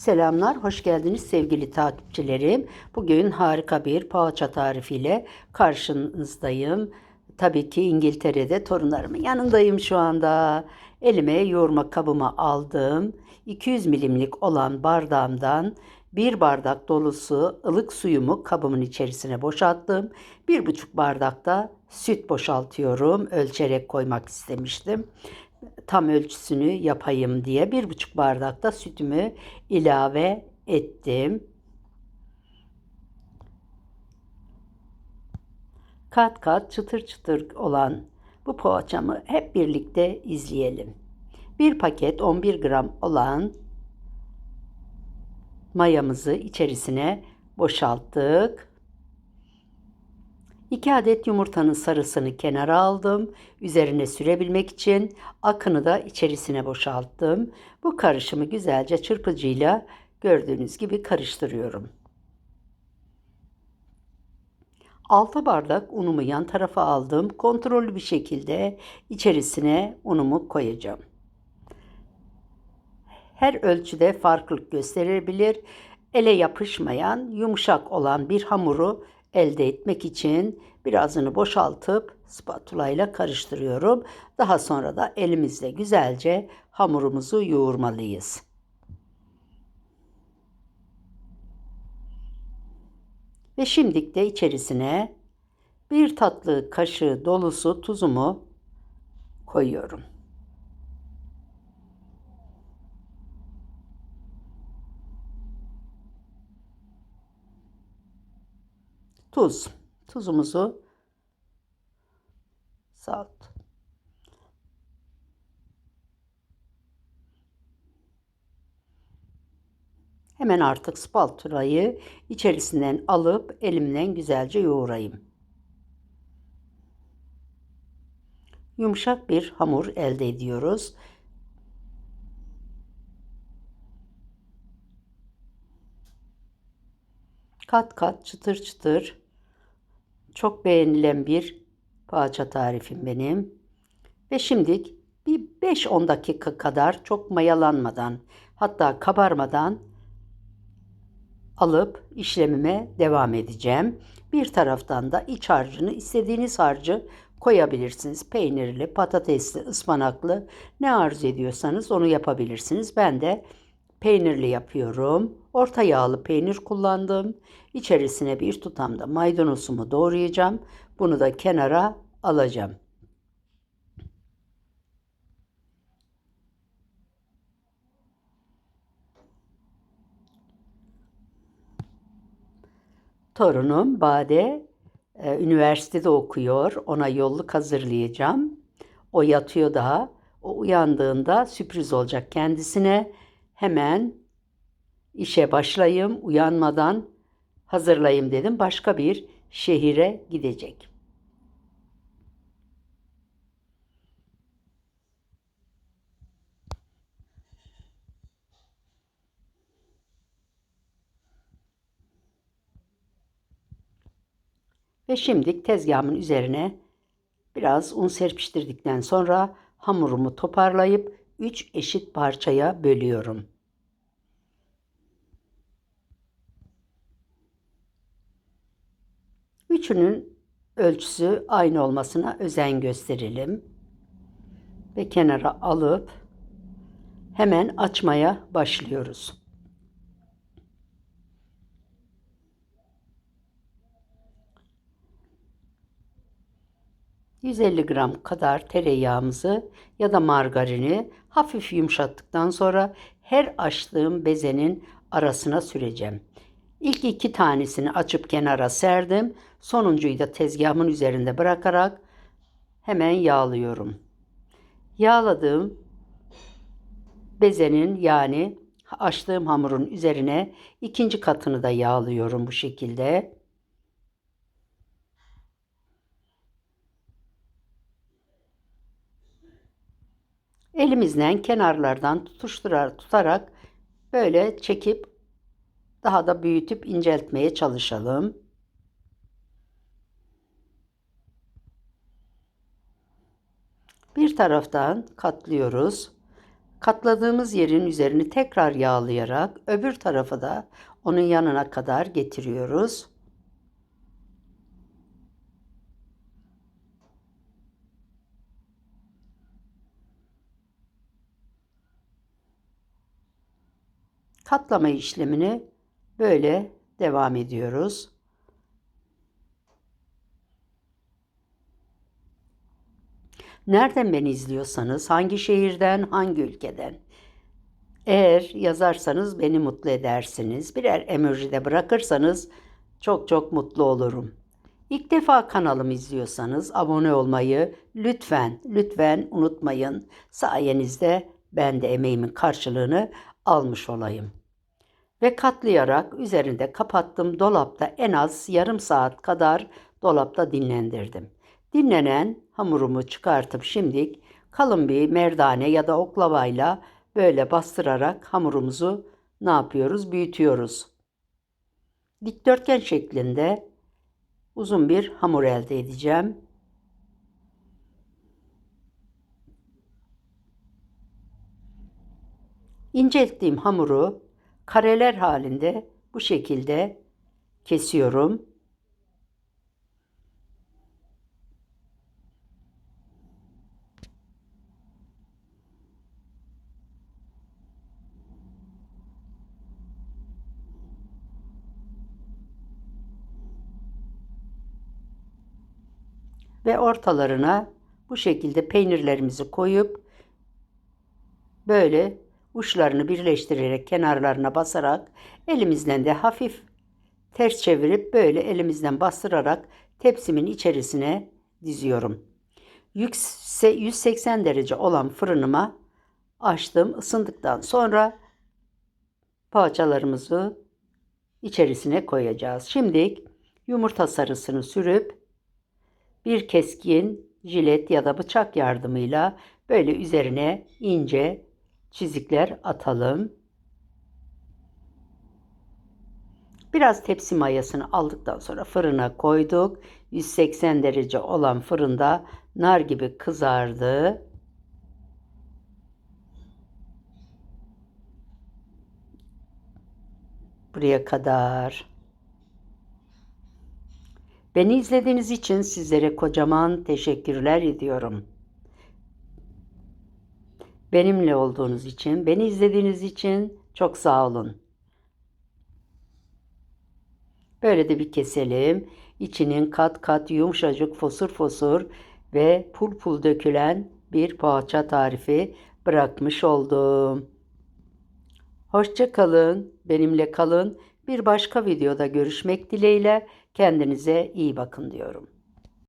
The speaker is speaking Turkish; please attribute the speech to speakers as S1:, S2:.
S1: Selamlar, hoş geldiniz sevgili takipçilerim. Bugün harika bir poğaça tarifiyle karşınızdayım. Tabii ki İngiltere'de torunlarımın yanındayım şu anda. Elime yoğurma kabımı aldım. 200 milimlik olan bardağımdan bir bardak dolusu ılık suyumu kabımın içerisine boşalttım. Bir buçuk bardakta süt boşaltıyorum. Ölçerek koymak istemiştim tam ölçüsünü yapayım diye bir buçuk bardakta sütümü ilave ettim. Kat kat çıtır çıtır olan bu poğaçamı hep birlikte izleyelim. Bir paket 11 gram olan mayamızı içerisine boşalttık. 2 adet yumurtanın sarısını kenara aldım. Üzerine sürebilmek için akını da içerisine boşalttım. Bu karışımı güzelce çırpıcıyla gördüğünüz gibi karıştırıyorum. 6 bardak unumu yan tarafa aldım. Kontrollü bir şekilde içerisine unumu koyacağım. Her ölçüde farklılık gösterebilir. Ele yapışmayan, yumuşak olan bir hamuru elde etmek için birazını boşaltıp spatula ile karıştırıyorum. Daha sonra da elimizle güzelce hamurumuzu yoğurmalıyız. Ve şimdi de içerisine bir tatlı kaşığı dolusu tuzumu koyuyorum. Tuz. Tuzumuzu salt. Hemen artık spatulayı içerisinden alıp elimden güzelce yoğurayım. Yumuşak bir hamur elde ediyoruz. Kat kat çıtır çıtır çok beğenilen bir poğaça tarifim benim. Ve şimdi bir 5-10 dakika kadar çok mayalanmadan hatta kabarmadan alıp işlemime devam edeceğim. Bir taraftan da iç harcını istediğiniz harcı koyabilirsiniz. Peynirli, patatesli, ıspanaklı ne arzu ediyorsanız onu yapabilirsiniz. Ben de peynirli yapıyorum. Orta yağlı peynir kullandım. İçerisine bir tutam da maydanozumu doğrayacağım. Bunu da kenara alacağım. Torunum Bade e, üniversitede okuyor. Ona yolluk hazırlayacağım. O yatıyor daha. O uyandığında sürpriz olacak kendisine. Hemen işe başlayayım, uyanmadan hazırlayayım dedim. Başka bir şehire gidecek. Ve şimdi tezgahımın üzerine biraz un serpiştirdikten sonra hamurumu toparlayıp 3 eşit parçaya bölüyorum. Üçünün ölçüsü aynı olmasına özen gösterelim. Ve kenara alıp hemen açmaya başlıyoruz. ...150 gram kadar tereyağımızı ya da margarini hafif yumuşattıktan sonra her açtığım bezenin arasına süreceğim. İlk iki tanesini açıp kenara serdim. Sonuncuyu da tezgahımın üzerinde bırakarak hemen yağlıyorum. Yağladığım bezenin yani açtığım hamurun üzerine ikinci katını da yağlıyorum bu şekilde. Elimizden kenarlardan tutuşturar tutarak böyle çekip daha da büyütüp inceltmeye çalışalım. Bir taraftan katlıyoruz. Katladığımız yerin üzerini tekrar yağlayarak öbür tarafı da onun yanına kadar getiriyoruz. Katlama işlemini böyle devam ediyoruz. Nereden beni izliyorsanız, hangi şehirden, hangi ülkeden? Eğer yazarsanız beni mutlu edersiniz. Birer emoji de bırakırsanız çok çok mutlu olurum. İlk defa kanalımı izliyorsanız abone olmayı lütfen, lütfen unutmayın. Sayenizde ben de emeğimin karşılığını almış olayım. Ve katlayarak üzerinde kapattım. Dolapta en az yarım saat kadar dolapta dinlendirdim. Dinlenen hamurumu çıkartıp şimdilik kalın bir merdane ya da oklavayla böyle bastırarak hamurumuzu ne yapıyoruz? Büyütüyoruz. Dikdörtgen şeklinde uzun bir hamur elde edeceğim. İncelttiğim hamuru kareler halinde bu şekilde kesiyorum. ve ortalarına bu şekilde peynirlerimizi koyup böyle uçlarını birleştirerek kenarlarına basarak elimizden de hafif ters çevirip böyle elimizden bastırarak tepsimin içerisine diziyorum. 180 derece olan fırınıma açtım. Isındıktan sonra poğaçalarımızı içerisine koyacağız. Şimdi yumurta sarısını sürüp bir keskin jilet ya da bıçak yardımıyla böyle üzerine ince çizikler atalım. Biraz tepsi mayasını aldıktan sonra fırına koyduk. 180 derece olan fırında nar gibi kızardı. Buraya kadar. Beni izlediğiniz için sizlere kocaman teşekkürler ediyorum. Benimle olduğunuz için, beni izlediğiniz için çok sağ olun. Böyle de bir keselim. İçinin kat kat yumuşacık fosur fosur ve pul pul dökülen bir poğaça tarifi bırakmış oldum. Hoşça kalın, benimle kalın. Bir başka videoda görüşmek dileğiyle kendinize iyi bakın diyorum.